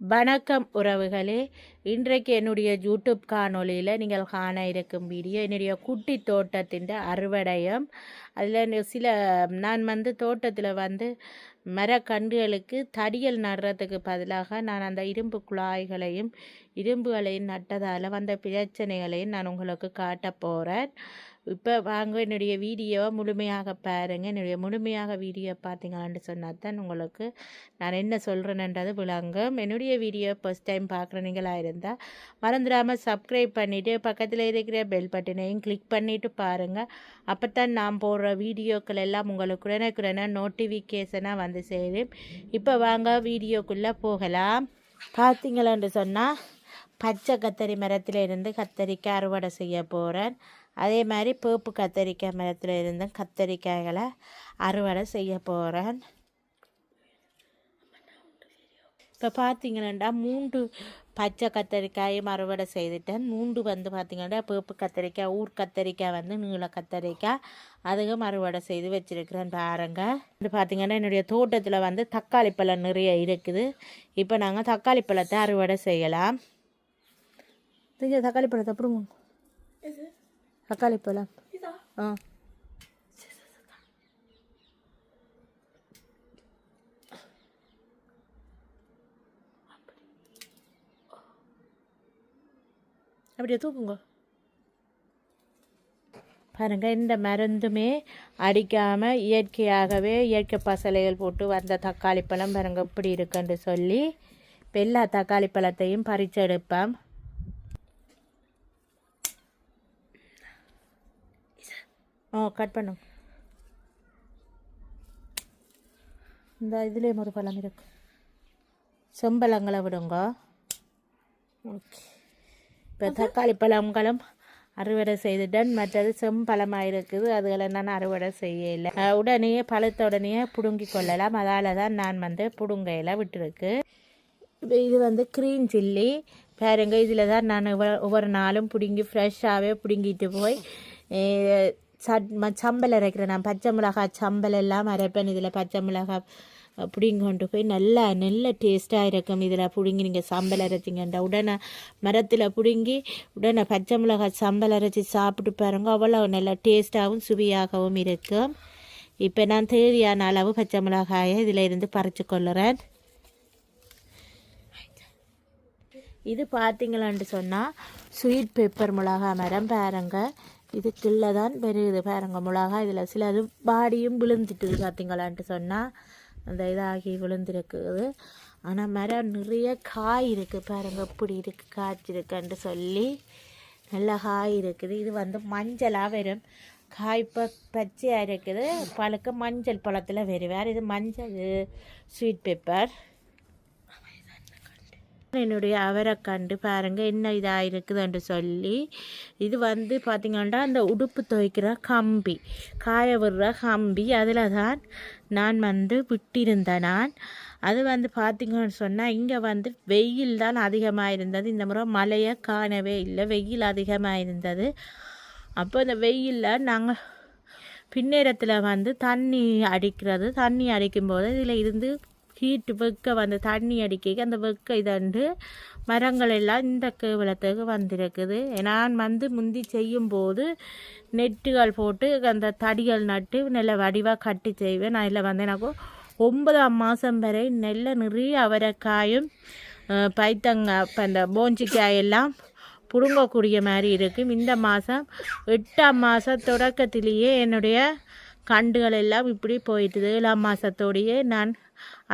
வணக்கம் உறவுகளே. இன்றைக்கு என்னுடைய யூடியூப் காணொலியில் நீங்கள் காண இருக்கும் வீடியோ என்னுடைய குட்டி தோட்டத்தின் அறுவடையம். அதில் சில நான் வந்து தோட்டத்தில் வந்து மரக்கன்றுகளுக்கு தடியல் நடுறதுக்கு பதிலாக நான் அந்த இரும்பு குழாய்களையும் இரும்புகளையும் நட்டதால் வந்த பிரச்சனைகளையும் நான் உங்களுக்கு காட்ட போகிறேன் இப்போ வாங்க என்னுடைய வீடியோவை முழுமையாக பாருங்கள் என்னுடைய முழுமையாக வீடியோ பார்த்தீங்களான்னு சொன்னால் தான் உங்களுக்கு நான் என்ன சொல்கிறேன்ன்றது விளங்கும். என்னுடைய வீடியோ ஃபஸ்ட் டைம் பார்க்குற நீங்களாக இருந்தால் மறந்துடாமல் சப்ஸ்கிரைப் பண்ணிவிட்டு பக்கத்தில் இருக்கிற பெல் பட்டனையும் கிளிக் பண்ணிவிட்டு பாருங்கள் அப்போ தான் நான் போடுற வீடியோக்கள் எல்லாம் உங்களுக்கு உடனுக்குடனே நோட்டிஃபிகேஷனாக வந்து சேரும். இப்போ வாங்க வீடியோக்குள்ளே போகலாம். பார்த்தீங்களான்னு சொன்னால் பச்சை கத்தரி மரத்தில் இருந்து கத்தரிக்காய் அறுவடை செய்ய போகிறேன் அதே மாதிரி பேப்பு கத்தரிக்காய் மரத்தில் இருந்தும் கத்தரிக்காய்களை அறுவடை செய்ய போகிறேன் இப்போ பார்த்தீங்கன்னா மூன்று பச்சை கத்தரிக்காயும் அறுவடை செய்துட்டேன் மூன்று வந்து பார்த்தீங்கன்னா பேப்பு கத்தரிக்காய் ஊர் கத்தரிக்காய் வந்து நீள கத்தரிக்காய் அதுவும் அறுவடை செய்து வச்சுருக்கிறேன் பாருங்க. இது பார்த்தீங்கன்னா என்னுடைய தோட்டத்தில் வந்து தக்காளி பழம் நிறைய இருக்குது. இப்போ நாங்கள் தக்காளி பழத்தை அறுவடை செய்யலாம். தக்காளி பழத்தை அப்புறம் தக்காளி பழம். ஆ. அப்படியே தூக்குங்க. பாருங்கள் இந்த மருந்துமே அடிக்காமல் இயற்கையாகவே இயற்கை பசலைகள் போட்டு வந்த தக்காளி பழம் பாருங்கள் இப்படி இருக்குன்னு சொல்லி இப்போ எல்லா தக்காளி பழத்தையும் பறிச்செடுப்பேன் ஓ கட் பண்ணுங்க இந்த இதுலேயும் ஒரு பழம் இருக்கு. செம்பழங்களை விடுங்க. ஓகே இப்போ தக்காளி பழங்களும் அறுவடை செய்துட்டேன் மற்றது செம்பழமாக இருக்குது. அதுகளை நான் அறுவடை செய்யலை. உடனே பழத்த உடனே பிடுங்கி கொள்ளலாம். அதால் தான் நான் வந்து புடுங்கையில் விட்டுருக்கு. இப்போ இது வந்து க்ரீன் சில்லி பாருங்க இதில் தான் நான் ஒவ்வொரு- ஒவ்வொரு நாளும் பிடுங்கி ஃப்ரெஷ்ஷாகவே பிடுங்கிட்டு போய் சட் சம்பல் அரைக்கிறேன். நான் பச்சை மிளகாய் சம்பல் எல்லாம் அரைப்பேன். இதில் பச்சை மிளகாய் பிடிங்கி கொண்டு போய் நல்லா நல்ல டேஸ்ட்டாக இருக்கும். இதில் பிடுங்கி நீங்கள் சம்பல் அரைச்சிங்கண்டா உடனே மரத்தில் பிடுங்கி உடனே பச்சை மிளகாய் சம்பல் அரைச்சி சாப்பிட்டு பாருங்க. அவ்வளோ நல்லா டேஸ்ட்டாகவும் சுவையாகவும் இருக்கும். இப்போ நான் தேவையான அளவு பச்சை மிளகாயை இதில் இருந்து பறித்து கொள்ளுறேன். இது பார்த்தீங்களான்னு சொன்னால் ஸ்வீட் பெப்பர் மிளகா மரம் பாருங்க. இது கீழே தான் பெருகுது பாருங்கள் மிளகா இதில் சிலது பாடியும் விழுந்துட்டுது பார்த்தீங்களான்ட்டு சொன்னால் அந்த இதாகி விழுந்திருக்குது. ஆனால் மரம் நிறைய காய் இருக்குது பாருங்க. எப்படி இருக்குது காய்ச்சிருக்குன்ட்டு சொல்லி நல்ல காய் இருக்குது. இது வந்து மஞ்சளாக வரும். காய் இப்போ பச்சையாக இருக்குது. பழுக்க மஞ்சள் பழத்தில் வரும். வேறு இது மஞ்சள் ஸ்வீட் பேப்பர் என்னுடைய அவரைக்கண்டு பாருங்கள் என்ன இதாக இருக்குதுன்னு சொல்லி இது வந்து பார்த்திங்கன்னா அந்த உடுப்பு துவைக்கிற கம்பி காய விடுற கம்பி. அதில் தான் நான் வந்து விட்டிருந்தேன் நான். அது வந்து பார்த்திங்கன்னு சொன்னால் இங்கே வந்து வெயில் தான் அதிகமாக இருந்தது இந்த முறை மழையை காணவே இல்லை வெயில் அதிகமாக இருந்தது அப்போ இந்த வெயிலில் நாங்கள் பின்னேரத்தில் வந்து தண்ணி அடிக்கிறது தண்ணி அடிக்கும்போது இதில் இருந்து ஹீட்டு வெக்க வந்து தண்ணி அடிக்க அந்த வெக்க இதண்டு மரங்கள் எல்லாம் இந்த கேவலத்துக்கு வந்திருக்குது. நான் வந்து முந்தி செய்யும்போது நெட்டுகள் போட்டு அந்த தடிகள் நட்டு நல்ல வடிவாக கட்டி செய்வேன். நான் இதில் வந்து எனக்கு ஒன்பதாம் மாதம் வரை நெல்ல நிறைய அவரைக்காயும் பைத்தங்காய் பைத்தங்க இப்போ அந்த போஞ்சிக்காயெல்லாம் புடுங்கக்கூடிய மாதிரி இருக்கும். இந்த மாதம் எட்டாம் மாதம் தொடக்கத்திலேயே என்னுடைய கண்டுகள் எல்லாம் இப்படி போயிட்டுது. ஏழாம் மாதத்தோடையே நான்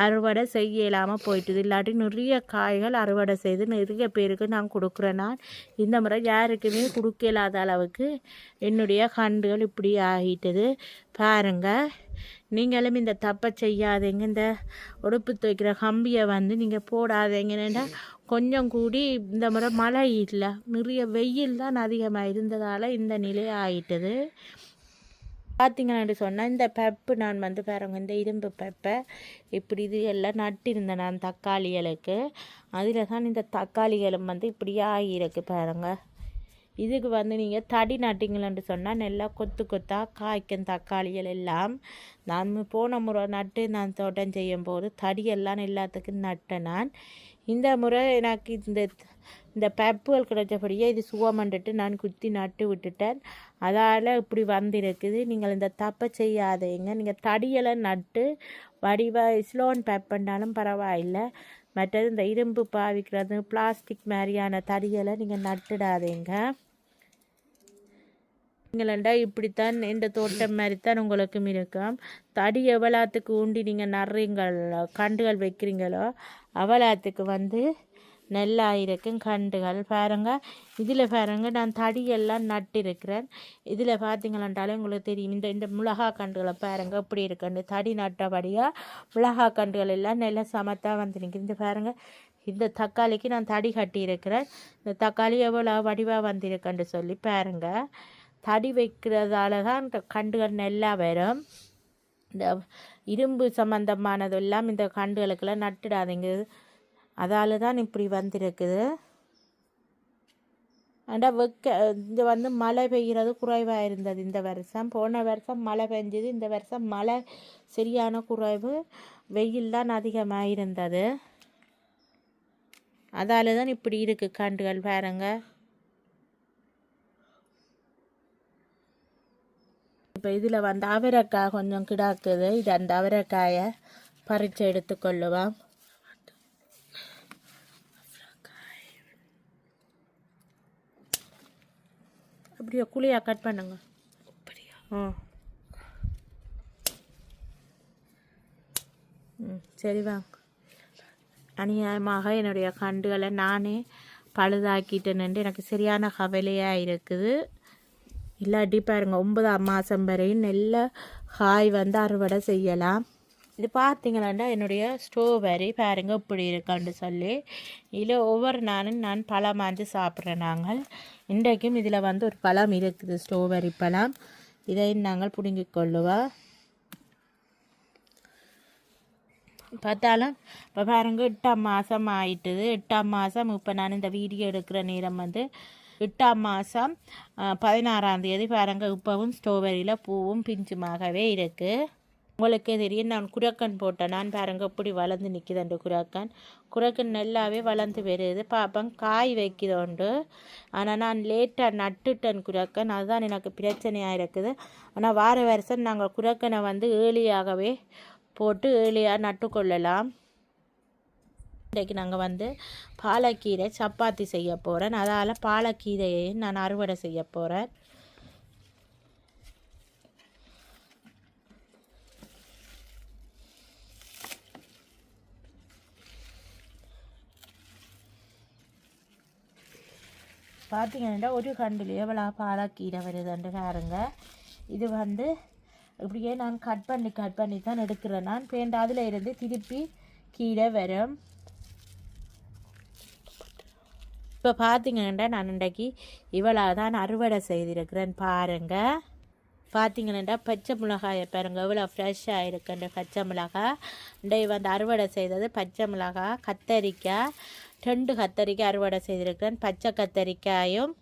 அறுவடை செய்ய இல்லாமல் போயிட்டுது. இல்லாட்டி நிறைய காய்கள் அறுவடை செய்து நிறைய பேருக்கு நான் கொடுக்குறேன் நான். இந்த முறை யாருக்குமே கொடுக்க இல்லாத அளவுக்கு என்னுடைய கண்டுகள் இப்படி ஆகிட்டது. பாருங்கள் நீங்களும் இந்த தப்பை செய்யாதீங்க. இந்த உடுப்பு துவைக்கிற கம்பியை வந்து நீங்கள் போடாதீங்கன்னா கொஞ்சம் கூடி இந்த முறை மழை இல்லை நிறைய வெயில் தான் அதிகமாக இருந்ததால் இந்த நிலை ஆகிட்டது பார்த்தீங்கன்னு சொன்னால் இந்த பெப்பு நான் வந்து பாருங்க இந்த இரும்பு பெப்பை இப்படி இது எல்லாம் நட்டிருந்தேன் நான் தக்காளிகளுக்கு அதில் தான் இந்த தக்காளிகளும் வந்து இப்படி ஆகியிருக்கு பாருங்க. இதுக்கு வந்து நீங்கள் தடி நட்டிங்களன்னு சொன்னால் நல்லா கொத்து கொத்தாக காய்க்கும் தக்காளிகள் எல்லாம். நான் போன முறை நட்டு நான் தோட்டம் செய்யும் போது தடியெல்லாம் எல்லாத்துக்கும் நட்டேன் நான். இந்த முறை எனக்கு இந்த இந்த பப்புகள் கிடைச்சபடியே இது சுவமண்டுட்டு நான் குத்தி நட்டு விட்டுட்டேன். அதால் இப்படி வந்திருக்குது. நீங்கள் இந்த தப்பை செய்யாதீங்க. நீங்கள் தடியெல்லாம் நட்டு வடிவாக ஸ்லோன் பெப்பண்டாலும் பரவாயில்லை. மற்றது இந்த இரும்பு பாவிக்கிறது பிளாஸ்டிக் மாதிரியான தடியெல்லாம் நீங்கள் நட்டுடாதீங்க. நீங்களண்டா இப்படித்தான் இந்த தோட்டம் மாதிரி தான் உங்களுக்கும் இருக்கும். தடி எவ்வளோத்துக்கு ஊண்டி நீங்கள் நடுறீங்கள் கண்டுகள் வைக்கிறீங்களோ அவலாத்துக்கு வந்து நல்லா இருக்கும் கண்டுகள். பாருங்க இதில் பாருங்க நான் தடியெல்லாம் நட்டிருக்கிறேன். இதில் பார்த்தீங்களான்றாலே உங்களுக்கு தெரியும் இந்த இந்த மிளகா கண்டுகளை பாருங்க எப்படி இருக்குன்னு தடி நட்டபடியாக மிளகா கண்டுகள் எல்லாம் நல்லா சமத்தாக வந்து நிற்கிது இந்த பாருங்க இந்த தக்காளிக்கு நான் தடி கட்டியிருக்கிறேன். இந்த தக்காளி எவ்வளோ வடிவாக வந்திருக்குன்னு சொல்லி பாருங்க. தடி வைக்கிறதால தான் இந்த கண்டுகள் நல்லா வரும். இந்த இரும்பு சம்மந்தமானதெல்லாம் இந்த கண்டுகளுக்கெல்லாம் நட்டுடாதீங்க. அதால் தான் இப்படி வந்திருக்குது. ஆனால் வெக்க இந்த வந்து மழை பெய்கிறது குறைவாக இருந்தது இந்த வருஷம். போன வருஷம் மழை பெஞ்சது இந்த வருஷம் மழை சரியான குறைவு. வெயில் தான் அதிகமாக இருந்தது அதால் தான் இப்படி இருக்குது கண்டுகள் பாருங்க. இப்போ இதில் வந்து அவரைக்காய் கொஞ்சம் கிடாக்குது. இது அந்த அவரைக்காயை பறித்து எடுத்துக்கொள்ளுவோம். அப்படியா குழியா கட் பண்ணுங்க. அப்படியா? ம் ம் சரி வாங்க அநியாயமாக என்னுடைய கண்டுகளை நானே பழுதாக்கிட்டேன்னு எனக்கு சரியான கவலையாக இருக்குது. இல்லாட்டி பாருங்க ஒன்பதாம் மாதம் வரையும் நெல்ல காய் வந்து அறுவடை செய்யலாம். இது பார்த்தீங்களாண்டா என்னுடைய ஸ்ட்ராபெரி பாருங்கள் இப்படி இருக்கான்னு சொல்லி. இதில் ஒவ்வொரு நாளும் நான் பழம் வாங்கி சாப்பிட்றேன் நாங்கள். இன்றைக்கும் இதில் வந்து ஒரு பழம் இருக்குது ஸ்ட்ராபெரி பழம். இதை நாங்கள் பிடுங்கிக் கொள்ளுவோம் பார்த்தாலும் இப்போ பாருங்கள் எட்டாம் மாதம் ஆயிட்டுது. எட்டாம் மாதம் இப்போ நான் இந்த வீடியோ எடுக்கிற நேரம் வந்து எட்டாம் மாதம் பதினாறாம் தேதி பாருங்கள் இப்போவும் ஸ்ட்ராபெரியில் பூவும் பிஞ்சுமாகவே இருக்குது உங்களுக்கே தெரியும் நான் குரக்கன் போட்டேன் நான் பாருங்க இப்படி வளர்ந்து நிற்கிது அந்த குரக்கன். குரக்கன் நல்லாவே வளர்ந்து வருது. பார்ப்பேன் காய் வைக்கிறோண்டு ஆனால் நான் லேட்டாக நட்டுட்டேன் குரக்கன். அதுதான் எனக்கு பிரச்சனையாக இருக்குது. ஆனால் வார வருஷம் நாங்கள் குரக்கனை வந்து ஏழியாகவே போட்டு ஏழியாக நட்டுக்கொள்ளலாம். இன்றைக்கு நாங்கள் வந்து பாலக்கீரை சப்பாத்தி செய்ய போகிறேன் அதால் பாலக்கீரையை நான் அறுவடை செய்ய போகிறேன் பார்த்தீங்கன்னா ஒரு கண்டில் எவ்வளோ பாலக்கீரை வருதுன்ட்டு பாருங்க. இது வந்து இப்படியே நான் கட் பண்ணி கட் பண்ணி தான் எடுக்கிறேன். நான் பேண்ட் அதில் இருந்து திருப்பி கீழே வரும். இப்போ பார்த்தீங்கன்னா நான் இன்றைக்கு இவ்வளோ தான் அறுவடை செய்திருக்கிறேன் பாருங்கள் பார்த்தீங்கன்னா பச்சை மிளகாயை பாருங்க இவ்வளோ ஃப்ரெஷ்ஷாக இருக்குன்ற பச்சை மிளகாய் இன்றைக்கு வந்து அறுவடை செய்தது பச்சை மிளகாய் கத்தரிக்காய் ரெண்டு கத்தரிக்காய் அறுவடை செய்திருக்கிறேன். பச்சை கத்தரிக்காயும்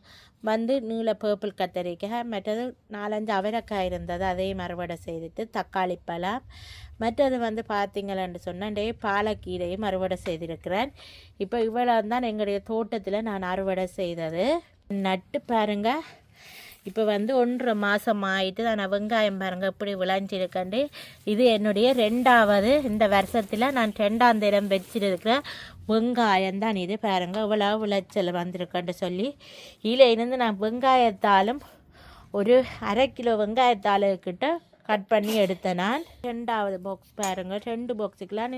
வந்து நீல பேர்பிள் கத்தரிக்காய் மற்றது நாலஞ்சு அவரைக்காய் இருந்தது அதையும் அறுவடை செய்துட்டு தக்காளி பழம். மற்றது வந்து பார்த்தீங்களன்னு சொன்னேன் பாலக்கீரையும் அறுவடை செய்திருக்கிறேன். இப்போ இவ்வளோ தான் எங்களுடைய தோட்டத்தில் நான் அறுவடை செய்தது. நட்டு பாருங்கள் இப்போ வந்து ஒன்றரை மாதம் ஆயிட்டு நான் வெங்காயம் பாருங்கள் இப்படி விளைஞ்சிருக்கண்டு இது என்னுடைய ரெண்டாவது இந்த வருஷத்தில் நான் ரெண்டாம் தரம் வச்சிருக்கிற வெங்காயம் தான் இது பாருங்கள் இவ்வளோ விளைச்சல் வந்திருக்கேன்ட்டு சொல்லி. இதில் இருந்து நான் வெங்காயத்தாலும் ஒரு அரை கிலோ வெங்காயத்தாளுக்கிட்ட கட் பண்ணி எடுத்தேன் நான். ரெண்டாவது பாக்ஸ் பாருங்கள் ரெண்டு பாக்ஸுக்கெலாம்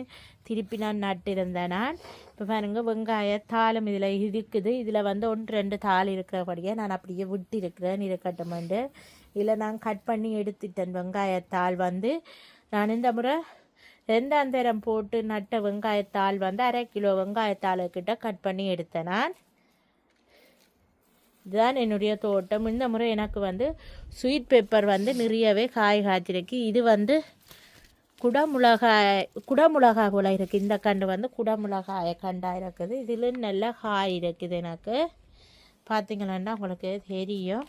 திருப்பி நான் நட்டிருந்தேன் நான். இப்போ பாருங்கள் வெங்காய தாளம் இதில் இருக்குது இதில் வந்து ஒன்று ரெண்டு தாள் இருக்கிறபடியே நான் அப்படியே விட்டு இருக்கிறேன் இருக்கட்டுமெண்டு இதில் நான் கட் பண்ணி எடுத்துட்டேன் வெங்காயத்தாள் வந்து. நான் இந்த முறை ரெண்டாந்தரம் போட்டு நட்ட வெங்காயத்தாள் வந்து அரை கிலோ வெங்காயத்தாளுக்கிட்ட கட் பண்ணி எடுத்தேன் நான். இதுதான் என்னுடைய தோட்டம். இந்த முறை எனக்கு வந்து ஸ்வீட் பேப்பர் வந்து நிறையவே காய் காய்ச்சிருக்கு. இது வந்து குடமுளகாய் குடமுளகாய் போல் இருக்குது இந்த கண்டு வந்து குடமுளகாய் கண்டாக இருக்குது. இதில் நல்ல காய் இருக்குது எனக்கு. பார்த்தீங்களா உங்களுக்கு தெரியும்.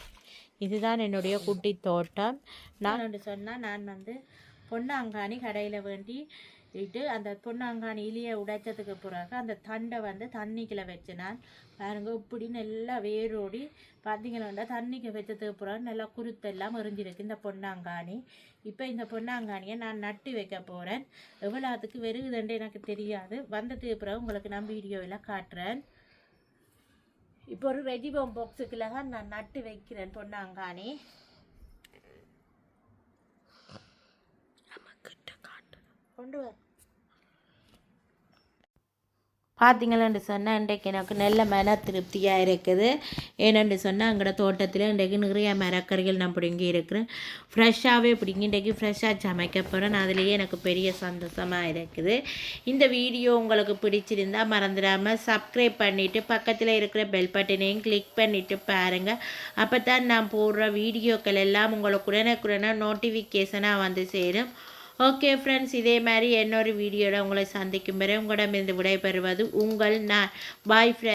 இதுதான் என்னுடைய குட்டி தோட்டம். நான் ஒன்று சொன்னால் நான் வந்து பொன்னாங்கானி கடையில் வேண்டி இட்டு அந்த பொன்னாங்கானி இலியை உடைச்சதுக்கு பிறகு அந்த தண்டை வந்து தண்ணிக்குள்ள வச்சு நான் பாருங்க இப்படி நல்லா வேரோடி. பார்த்தீங்கன்னா தண்ணிக்கு வச்சதுக்கு பிறகு நல்லா குருத்தெல்லாம் எரிஞ்சிருக்கு இந்த பொன்னாங்கானி. இப்போ இந்த பொன்னாங்கானியை நான் நட்டு வைக்க போகிறேன் எவ்வளோத்துக்கு வெறுகுதுண்டு எனக்கு தெரியாது. வந்ததுக்கு பிறகு உங்களுக்கு நான் வீடியோவில் காட்டுறேன். இப்போ ஒரு வெஜிபம் பாக்ஸுக்குள்ள தான் நான் நட்டு வைக்கிறேன் பொன்னாங்கானி. கொண்டு வர பார்த்தீங்களேன்னு சொன்னால் இன்றைக்கு எனக்கு நல்ல மன திருப்தியாக இருக்குது. ஏனென்று சொன்னால் எங்களோட தோட்டத்தில் இன்றைக்கு நிறைய மரக்கறிகள் நான் பிடுங்கி இருக்கிறேன். ஃப்ரெஷ்ஷாகவே பிடிங்கி இன்றைக்கு ஃப்ரெஷ்ஷாக சமைக்க போகிறேன் அதுலேயே எனக்கு பெரிய சந்தோஷமாக இருக்குது. இந்த வீடியோ உங்களுக்கு பிடிச்சிருந்தால் மறந்துடாமல் சப்ஸ்கிரைப் பண்ணிவிட்டு பக்கத்தில் இருக்கிற பெல் பட்டனையும் கிளிக் பண்ணிவிட்டு பாருங்கள் அப்போ தான் நான் போடுற வீடியோக்கள் எல்லாம் உங்களுக்கு உடனுக்குடனே நோட்டிஃபிகேஷனாக வந்து சேரும். ஓகே ஃப்ரெண்ட்ஸ் இதே மாதிரி இன்னொரு வீடியோவில் உங்களை சந்திக்கும் வரை உங்களிடமிருந்து விடைபெறுவது உங்கள் நான். பாய் ஃப்ரெண்ட்